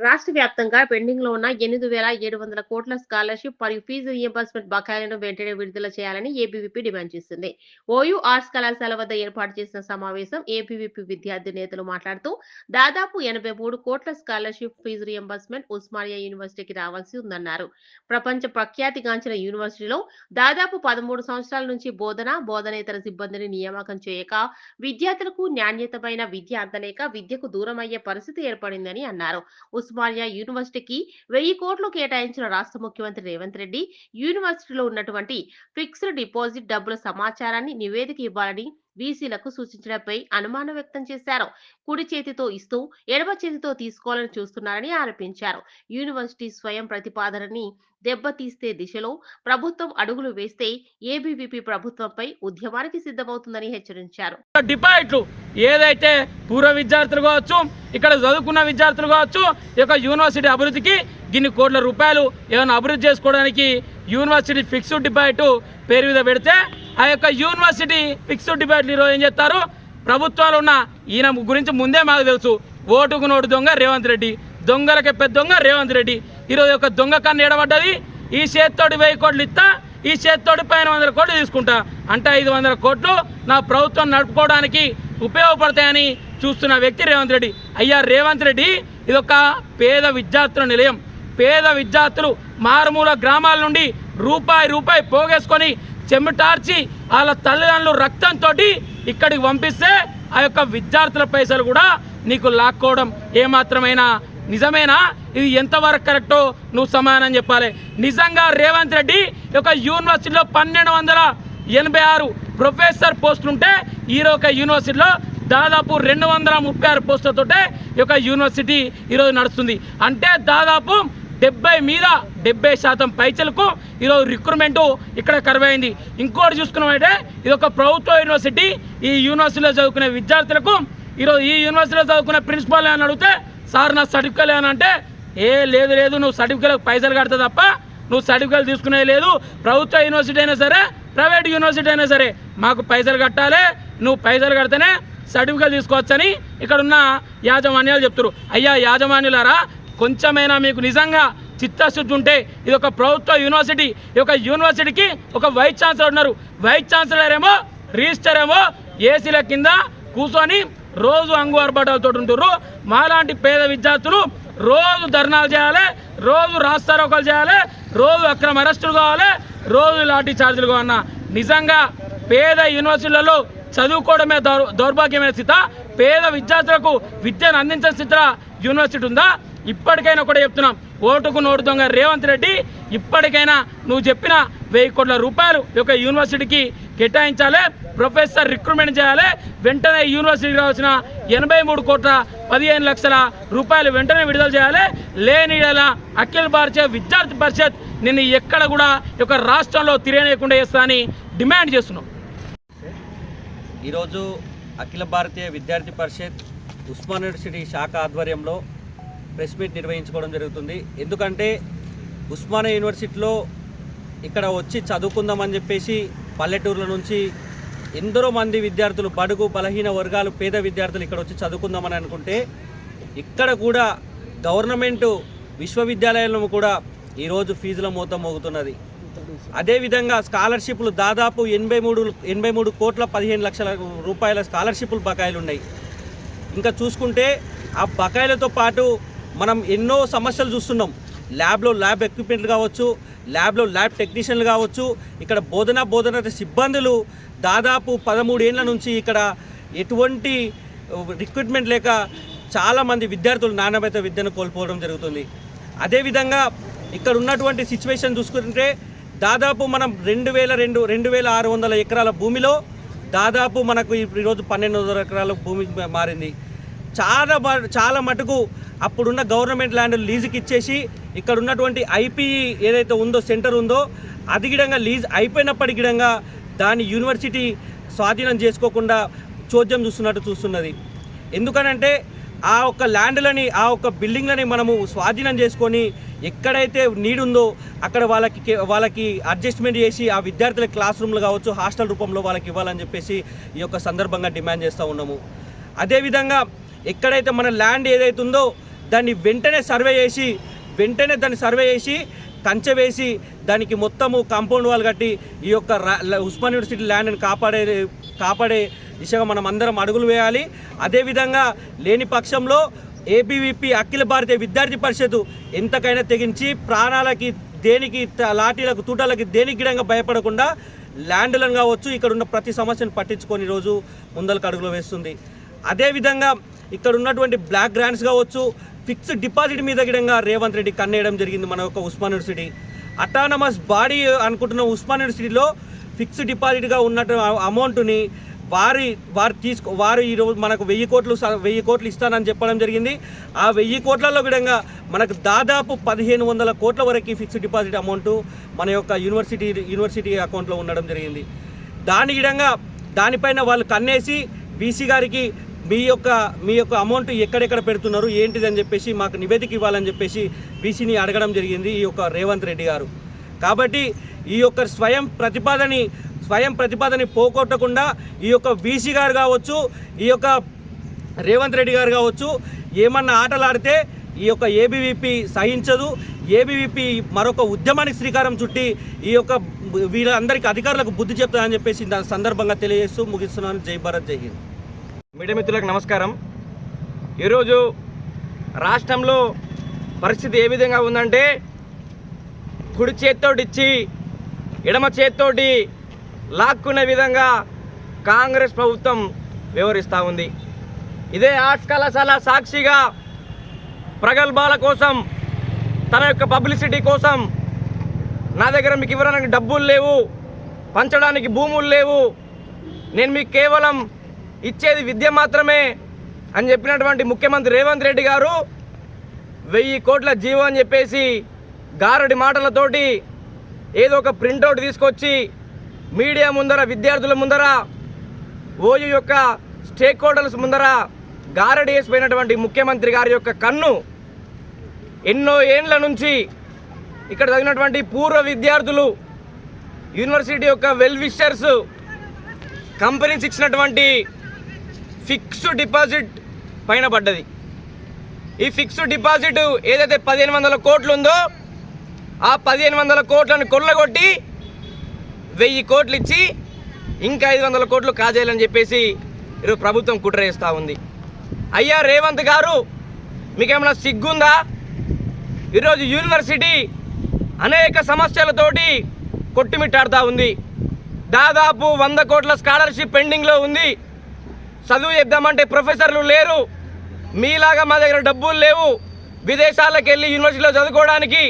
రాష్ట్ర వ్యాప్తంగా పెండింగ్లో ఉన్న ఎనిమిది వేల ఏడు వందల కోట్ల స్కాలర్షిప్ మరియు ఫీజు రియంబర్స్మెంట్ బకాయిలను వెంటనే విడుదల చేయాలని ఏబీవీపీ డిమాండ్ చేసింది. ఓయూ ఆర్ట్స్ కళాశాల వద్ద ఏర్పాటు చేసిన సమావేశం ఏబీవీపీ విద్యార్థి నేతలు మాట్లాడుతూ దాదాపు ఎనభై మూడు కోట్ల స్కాలర్షిప్ ఫీజు రియంబర్స్మెంట్ ఉస్మానియా యూనివర్సిటీకి రావాల్సి ఉందన్నారు. ప్రపంచ ప్రఖ్యాతిగాంచిన యూనివర్సిటీలో దాదాపు పదమూడు సంవత్సరాల నుంచి బోధన బోధనేతర సిబ్బందిని నియామకం చేయక విద్యార్థులకు నాణ్యతమైన విద్య అందలేక విద్యకు దూరమయ్యే పరిస్థితి ఏర్పడిందని అన్నారు. ఉస్మానియా యూనివర్సిటీకి వెయ్యి కోట్లు కేటాయించిన రాష్ట్ర ముఖ్యమంత్రి రేవంత్ రెడ్డి యూనివర్సిటీలో ఉన్నటువంటి ఫిక్స్డ్ డిపాజిట్ డబ్బుల సమాచారాన్ని నివేదిక ఇవ్వాలని బీసీలకు సూచించడంపై అనుమానం వ్యక్తం చేశారు. కుడి చేతితో ఇస్తూ ఎడమ చేతితో తీసుకోవాలని చూస్తున్నారని ఆరోపించారు. యూనివర్సిటీ స్వయం ప్రతిపాదనని దెబ్బతీస్తే దిశలో ప్రభుత్వం అడుగులు వేస్తే ఏబీవీపీ ప్రభుత్వంపై ఉద్యమానికి సిద్ధమవుతుందని హెచ్చరించారు. డిపాజిట్లు ఏదైతే పూర్వ విద్యార్థులు కావచ్చు ఇక్కడ చదువుకున్న విద్యార్థులు కావచ్చు ఈ యొక్క యూనివర్సిటీ అభివృద్ధికి గిన్ని కోట్ల రూపాయలు ఏమైనా అభివృద్ధి చేసుకోవడానికి యూనివర్సిటీ ఫిక్స్డ్ డిపాజిట్ పేరు మీద పెడితే ఆ యొక్క యూనివర్సిటీ ఫిక్స్డ్ డిపాజిట్లు ఈరోజు ఏం చేస్తారు? ప్రభుత్వాలు ఉన్న ఈయన గురించి ముందే మాకు తెలుసు. ఓటుకు నోటు దొంగ రేవంత్ రెడ్డి. దొంగలకి పెద్ద దొంగ రేవంత్ రెడ్డి. ఈరోజు యొక్క దొంగ కన్ను ఎడబడ్డది ఈ చేత్తోటి వెయ్యి కోట్లు ఇస్తా ఈ చేత్తోటి పైన వందల కోట్లు తీసుకుంటా. అంటే ఐదు వందల కోట్లు నా ప్రభుత్వం నడుపుకోవడానికి ఉపయోగపడతాయని చూస్తున్న వ్యక్తి రేవంత్ రెడ్డి. అయ్యా రేవంత్ రెడ్డి ఇదొక పేద విద్యార్థుల నిలయం. పేద విద్యార్థులు మారుమూల గ్రామాల నుండి రూపాయి రూపాయి పోగేసుకొని చెమటార్చి వాళ్ళ తల్లిదండ్రులు రక్తంతో ఇక్కడికి పంపిస్తే ఆ యొక్క విద్యార్థుల పైసలు కూడా నీకు లాక్కోవడం ఏమాత్రమైనా నిజమేనా? ఇది ఎంతవరకు కరెక్టో నువ్వు సమానం చెప్పాలి. నిజంగా రేవంత్ రెడ్డి యొక్క యూనివర్సిటీలో పన్నెండు వందల ఎనభై ఆరు ప్రొఫెసర్ పోస్టులు ఉంటే ఈరోజు ఒక యూనివర్సిటీలో దాదాపు రెండు వందల ముప్పై ఆరు పోస్టులతోటే ఈ యొక్క యూనివర్సిటీ ఈరోజు నడుస్తుంది. అంటే దాదాపు డెబ్బై మీద డెబ్బై శాతం పైచలకు ఈరోజు రిక్రూట్మెంటు ఇక్కడ కరువైంది. ఇంకోటి చూసుకున్నామంటే ఇది ఒక ప్రభుత్వ యూనివర్సిటీ. ఈ యూనివర్సిటీలో చదువుకునే విద్యార్థులకు ఈరోజు ఈ యూనివర్సిటీలో చదువుకునే ప్రిన్సిపాల్ అని అడిగితే సార్ నా సర్టిఫికేట్ అని అంటే ఏ లేదు లేదు నువ్వు సర్టిఫికేట్ పైసలు కడతా తప్ప నువ్వు సర్టిఫికేట్ తీసుకునే లేదు. ప్రభుత్వ యూనివర్సిటీ అయినా సరే ప్రైవేట్ యూనివర్సిటీ అయినా సరే మాకు పైసలు కట్టాలి. నువ్వు పైసలు కడితేనే సర్టిఫికేట్ తీసుకోవచ్చని ఇక్కడ ఉన్న యాజమాన్యాలు చెప్తారు అయ్యా యాజమాన్యులారా కొంచెమైనా మీకు నిజంగా చిత్తశుద్ధి ఉంటే ఇది ఒక ప్రభుత్వ యూనివర్సిటీ ఈ యొక్క యూనివర్సిటీకి ఒక వైస్ ఛాన్సలర్ ఉన్నారు. వైస్ ఛాన్సలర్ ఏమో రిజిస్టర్ ఏమో ఏసీల కింద కూర్చొని రోజు అంగు ఆర్భాటాలతో మాలాంటి పేద విద్యార్థులు రోజు ధర్నాలు చేయాలి రోజు రాస్తారోకలు చేయాలి రోజు అక్రమ అరెస్టులు కావాలి రోజు లాఠీ ఛార్జీలు కావాలన్న నిజంగా పేద యూనివర్సిటీలలో చదువుకోవడమే దౌర్ దౌర్భాగ్యమైన స్థిత. పేద విద్యార్థులకు విద్యను అందించిన స్థిత యూనివర్సిటీ ఉందా? ఇప్పటికైనా కూడా చెప్తున్నాం. ఓటుకు నోటు దొంగ రేవంత్ రెడ్డి ఇప్పటికైనా నువ్వు చెప్పిన వెయ్యి కోట్ల రూపాయలు ఈ యొక్క యూనివర్సిటీకి కేటాయించాలి ప్రొఫెసర్ రిక్రూట్మెంట్ చేయాలి వెంటనే యూనివర్సిటీకి రావాల్సిన ఎనభై మూడు కోట్ల పదిహేను లక్షల రూపాయలు వెంటనే విడుదల చేయాలి. లేని అఖిల్ అఖిల భారతీయ విద్యార్థి పరిషత్ నిన్ను ఎక్కడ కూడా ఈ యొక్క రాష్ట్రంలో తిరగనేయకుండా చేస్తా అని డిమాండ్ చేస్తున్నాం. ఈరోజు అఖిల భారతీయ విద్యార్థి పరిషత్ ఉస్మాన్ యూనివర్సిటీ శాఖ ఆధ్వర్యంలో ప్రెస్ మీట్ నిర్వహించుకోవడం జరుగుతుంది. ఎందుకంటే ఉస్మానియా యూనివర్సిటీలో ఇక్కడ వచ్చి చదువుకుందామని చెప్పేసి పల్లెటూర్ల నుంచి ఎందరో మంది విద్యార్థులు బడుగు బలహీన వర్గాలు పేద విద్యార్థులు ఇక్కడ వచ్చి చదువుకుందామని అనుకుంటే ఇక్కడ కూడా గవర్నమెంట్ విశ్వవిద్యాలయంలో కూడా ఈరోజు ఫీజుల మూత మోగుతున్నది. అదేవిధంగా స్కాలర్షిప్లు దాదాపు ఎనభై మూడు ఎనభై మూడు కోట్ల పదిహేను లక్షల రూపాయల స్కాలర్షిప్లు బకాయిలు ఉన్నాయి ఇంకా చూసుకుంటే ఆ బకాయిలతో పాటు మనం ఎన్నో సమస్యలు చూస్తున్నాం. ల్యాబ్లో ల్యాబ్ ఎక్విప్మెంట్లు కావచ్చు ల్యాబ్లో ల్యాబ్ టెక్నీషియన్లు కావచ్చు ఇక్కడ బోధన బోధన సిబ్బందులు దాదాపు పదమూడేళ్ళ నుంచి ఇక్కడ ఎటువంటి రిక్రూట్మెంట్ లేక చాలామంది విద్యార్థులు నాణ్యమైన విద్యను కోల్పోవడం జరుగుతుంది. అదేవిధంగా ఇక్కడ ఉన్నటువంటి సిచ్యువేషన్ చూసుకుంటే దాదాపు మనం రెండు వేల రెండు రెండు వేల ఆరు వందల ఎకరాల భూమిలో దాదాపు మనకు ఈరోజు పన్నెండు వందల ఎకరాల భూమి మారింది. చాలా చాలా మటుకు అప్పుడున్న గవర్నమెంట్ ల్యాండ్ లీజుకి ఇచ్చేసి ఇక్కడ ఉన్నటువంటి ఐపీఈ ఏదైతే ఉందో సెంటర్ ఉందో అది గిడంగా లీజ్ అయిపోయినప్పటికి గిడంగా దాన్ని యూనివర్సిటీ స్వాధీనం చేసుకోకుండా చోద్యం చూస్తున్నట్టు చూస్తున్నది. ఎందుకనంటే ఆ ఒక్క ల్యాండ్లని ఆ ఒక్క బిల్డింగ్లని మనము స్వాధీనం చేసుకొని ఎక్కడైతే నీడ్ ఉందో అక్కడ వాళ్ళకి వాళ్ళకి అడ్జస్ట్మెంట్ చేసి ఆ విద్యార్థుల క్లాస్ రూమ్లు కావచ్చు హాస్టల్ రూపంలో వాళ్ళకి ఇవ్వాలని చెప్పేసి ఈ యొక్క సందర్భంగా డిమాండ్ చేస్తూ ఉన్నాము. అదేవిధంగా ఎక్కడైతే మన ల్యాండ్ ఏదైతే ఉందో దాన్ని వెంటనే సర్వే చేసి వెంటనే దాన్ని సర్వే చేసి కంచె వేసి దానికి మొత్తము కాంపౌండ్ వాల్ కట్టి ఈ యొక్క ఉస్మాన్ యూనివర్సిటీ ల్యాండ్ని కాపాడే కాపాడే దిశగా మనం అందరం అడుగులు వేయాలి. అదేవిధంగా లేని పక్షంలో ఏబీవీపీ అఖిల భారతీయ విద్యార్థి పరిషత్ ఎంతకైనా తెగించి ప్రాణాలకి దేనికి లాఠీలకు తూటాలకి దేనికి గిడంగా భయపడకుండా ల్యాండ్లను కావచ్చు ఇక్కడ ఉన్న ప్రతి సమస్యను పట్టించుకొని రోజు ముందలకు అడుగులు వేస్తుంది. అదేవిధంగా ఇక్కడ ఉన్నటువంటి బ్లాక్ గ్రాంట్స్ కావచ్చు ఫిక్స్డ్ డిపాజిట్ మీద గిడంగా రేవంత్ రెడ్డి కన్నేయడం జరిగింది మన యొక్క ఉస్మాన్ యూనివర్సిటీ. అటానమస్ బాడీ అనుకుంటున్న ఉస్మాన్ యూనివర్సిటీలో ఫిక్స్డ్ డిపాజిట్గా ఉన్నట్టు అమౌంట్ని వారి వారు తీసుకో వారు ఈరోజు మనకు వెయ్యి కోట్లు స- వెయ్యి కోట్లు ఇస్తానని చెప్పడం జరిగింది. ఆ వెయ్యి కోట్లలో విధంగా మనకు దాదాపు పదిహేను వందల కోట్ల వరకు ఫిక్స్డ్ డిపాజిట్ అమౌంట్ మన యొక్క యూనివర్సిటీ యూనివర్సిటీ అకౌంట్లో ఉండడం జరిగింది. దాని విధంగా దానిపైన వాళ్ళు కన్నేసి బీసీ గారికి మీ యొక్క మీ యొక్క అమౌంట్ ఎక్కడెక్కడ పెడుతున్నారు ఏంటిది అని చెప్పేసి మాకు నివేదిక ఇవ్వాలని చెప్పేసి బీసీని అడగడం జరిగింది ఈ యొక్క రేవంత్ రెడ్డి గారు. కాబట్టి ఈ యొక్క స్వయం ప్రతిపాదని స్వయం ప్రతిపాదని పోగొట్టకుండా ఈ యొక్క బీసీ గారు కావచ్చు ఈ యొక్క రేవంత్ రెడ్డి గారు కావచ్చు ఏమన్నా ఆటలాడితే ఈ యొక్క ఏబీవీపీ సహించదు. ఏబీవీపీ మరొక ఉద్యమానికి శ్రీకారం చుట్టి ఈ యొక్క వీళ్ళందరికీ అధికారులకు బుద్ధి చెప్తానని చెప్పేసి దాని సందర్భంగా తెలియజేస్తూ ముగిస్తున్నాను. జై భారత్ జై హింద్. మీడియా మిత్రులకు నమస్కారం. ఈరోజు రాష్ట్రంలో పరిస్థితి ఏ విధంగా ఉందంటే కుడి చేత్తోటిచ్చి ఎడమ చేత్తోటి లాక్కునే విధంగా కాంగ్రెస్ ప్రభుత్వం వ్యవహరిస్తూ ఉంది. ఇదే ఆర్ట్స్ కళాశాల సాక్షిగా ప్రగల్భాల కోసం తన యొక్క పబ్లిసిటీ కోసం నా దగ్గర మీకు ఇవ్వడానికి డబ్బులు లేవు పంచడానికి భూములు లేవు. నేను మీకు కేవలం ఇచ్చేది విద్య మాత్రమే అని చెప్పినటువంటి ముఖ్యమంత్రి రేవంత్ రెడ్డి గారు వెయ్యి కోట్ల జీవో అని చెప్పేసి గారడి మాటలతోటి ఏదో ఒక ప్రింటౌట్ తీసుకొచ్చి మీడియా ముందర విద్యార్థుల ముందర ఓయూ యొక్క స్టేక్ హోల్డర్స్ ముందర గారడి వేసిపోయినటువంటి ముఖ్యమంత్రి గారి యొక్క కన్ను ఎన్నో ఏండ్ల నుంచి ఇక్కడ చదివినటువంటి పూర్వ విద్యార్థులు యూనివర్సిటీ యొక్క వెల్ విషర్స్ కంపెనీస్ ఇచ్చినటువంటి ఫిక్స్డ్ డిపాజిట్ పైన పడ్డది. ఈ ఫిక్స్డ్ డిపాజిట్ ఏదైతే పదిహేను వందల కోట్లు ఉందో ఆ పదిహేను వందల కోట్లను కొల్లగొట్టి వెయ్యి కోట్లు ఇచ్చి ఇంకా ఐదు వందల కోట్లు కాజేయాలని చెప్పేసి ఈరోజు ప్రభుత్వం కుట్ర చేస్తూ ఉంది. అయ్యా రేవంత్ గారు మీకేమైనా సిగ్గుందా? ఈరోజు యూనివర్సిటీ అనేక సమస్యలతోటి కొట్టుమిట్టాడుతూ ఉంది. దాదాపు వంద కోట్ల స్కాలర్షిప్ పెండింగ్లో ఉంది. చదువు చెప్దామంటే ప్రొఫెసర్లు లేరు. మీలాగా మా దగ్గర డబ్బులు లేవు. విదేశాలకు వెళ్ళి యూనివర్సిటీలో చదువుకోవడానికి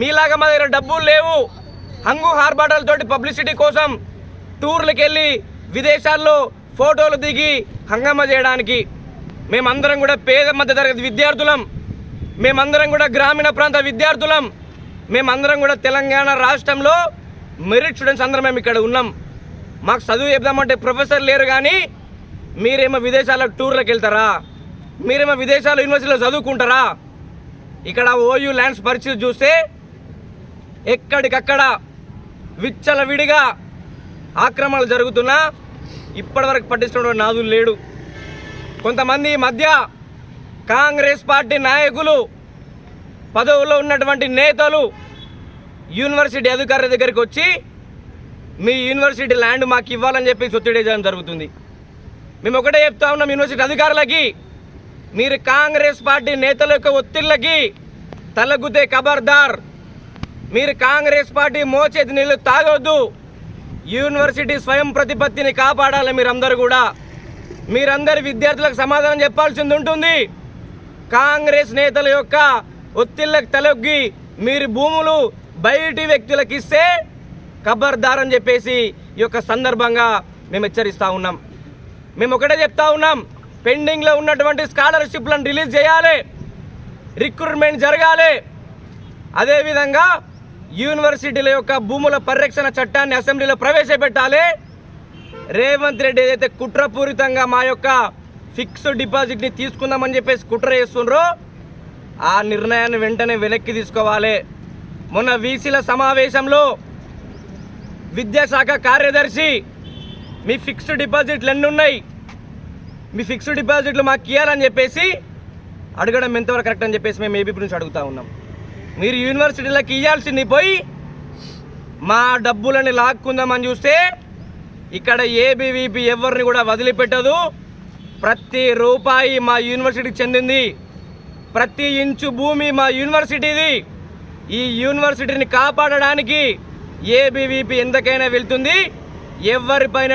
మీలాగా మా దగ్గర డబ్బులు లేవు. హంగు హార్బాటలతోటి పబ్లిసిటీ కోసం టూర్లకు వెళ్ళి విదేశాల్లో ఫోటోలు దిగి హంగామా చేయడానికి మేమందరం కూడా పేద మధ్య తరగతి విద్యార్థులం. మేమందరం కూడా గ్రామీణ ప్రాంత విద్యార్థులం. మేమందరం కూడా తెలంగాణ రాష్ట్రంలో మెరిట్ స్టూడెంట్స్ అందరం మేము ఇక్కడ ఉన్నాం. మాకు చదువు చెప్దామంటే ప్రొఫెసర్ లేరు కానీ మీరేమో విదేశాలకు టూర్లకు వెళ్తారా? మీరేమో విదేశాల యూనివర్సిటీలో చదువుకుంటారా? ఇక్కడ ఓయూ ల్యాండ్స్ పరిస్థితి చూస్తే ఎక్కడికక్కడ విచ్చల విడిగా ఆక్రమణలు జరుగుతున్నా ఇప్పటివరకు పట్టించుకున్న నాదులు లేడు. కొంతమంది ఈ మధ్య కాంగ్రెస్ పార్టీ నాయకులు పదవుల్లో ఉన్నటువంటి నేతలు యూనివర్సిటీ అధికారుల దగ్గరికి వచ్చి మీ యూనివర్సిటీ ల్యాండ్ మాకు ఇవ్వాలని చెప్పి ఒత్తిడి చేయడం జరుగుతుంది. మేము ఒకటే చెప్తా ఉన్నాం యూనివర్సిటీ అధికారులకి. మీరు కాంగ్రెస్ పార్టీ నేతల యొక్క ఒత్తిళ్ళకి తలగుతే ఖబర్దార్ మీరు కాంగ్రెస్ పార్టీ మోచేతి నీళ్ళు తాగొద్దు. యూనివర్సిటీ స్వయం ప్రతిపత్తిని కాపాడాలి మీరందరూ కూడా. మీరందరి విద్యార్థులకు సమాధానం చెప్పాల్సింది ఉంటుంది. కాంగ్రెస్ నేతల యొక్క ఒత్తిళ్ళకు తలొగ్గి మీరు భూములు బయటి వ్యక్తులకు ఇస్తే ఖబర్దార్ అని చెప్పేసి ఈ యొక్క సందర్భంగా మేము హెచ్చరిస్తూ ఉన్నాం. మేము ఒకటే చెప్తా ఉన్నాం. పెండింగ్లో ఉన్నటువంటి స్కాలర్షిప్లను రిలీజ్ చేయాలి. రిక్రూట్మెంట్ జరగాలి. అదేవిధంగా యూనివర్సిటీల యొక్క భూముల పరిరక్షణ చట్టాన్ని అసెంబ్లీలో ప్రవేశపెట్టాలి. రేవంత్ రెడ్డి ఏదైతే కుట్రపూరితంగా మా యొక్క ఫిక్స్డ్ డిపాజిట్ని తీసుకుందామని చెప్పేసి కుట్ర చేస్తుండ్రో ఆ నిర్ణయాన్ని వెంటనే వెనక్కి తీసుకోవాలి. మొన్న వీసీల సమావేశంలో విద్యాశాఖ కార్యదర్శి మీ ఫిక్స్డ్ డిపాజిట్లు ఎన్ని ఉన్నాయి? మీ ఫిక్స్డ్ డిపాజిట్లు మాకు ఇవ్వాలని చెప్పేసి అడగడం ఎంతవరకు కరెక్ట్ అని చెప్పేసి మేము ఏబీపీ నుంచి అడుగుతా ఉన్నాం. మీరు యూనివర్సిటీలకు ఇవ్వాల్సింది పోయి మా డబ్బులని లాక్కుందామని చూస్తే ఇక్కడ ఏబీవీపీ ఎవరిని కూడా వదిలిపెట్టదు. ప్రతి రూపాయి మా యూనివర్సిటీకి చెందింది. ప్రతి ఇంచు భూమి మా యూనివర్సిటీది. ఈ యూనివర్సిటీని కాపాడడానికి ఏబీవీపీ ఎంతకైనా వెళ్తుంది. ఎవరిపైన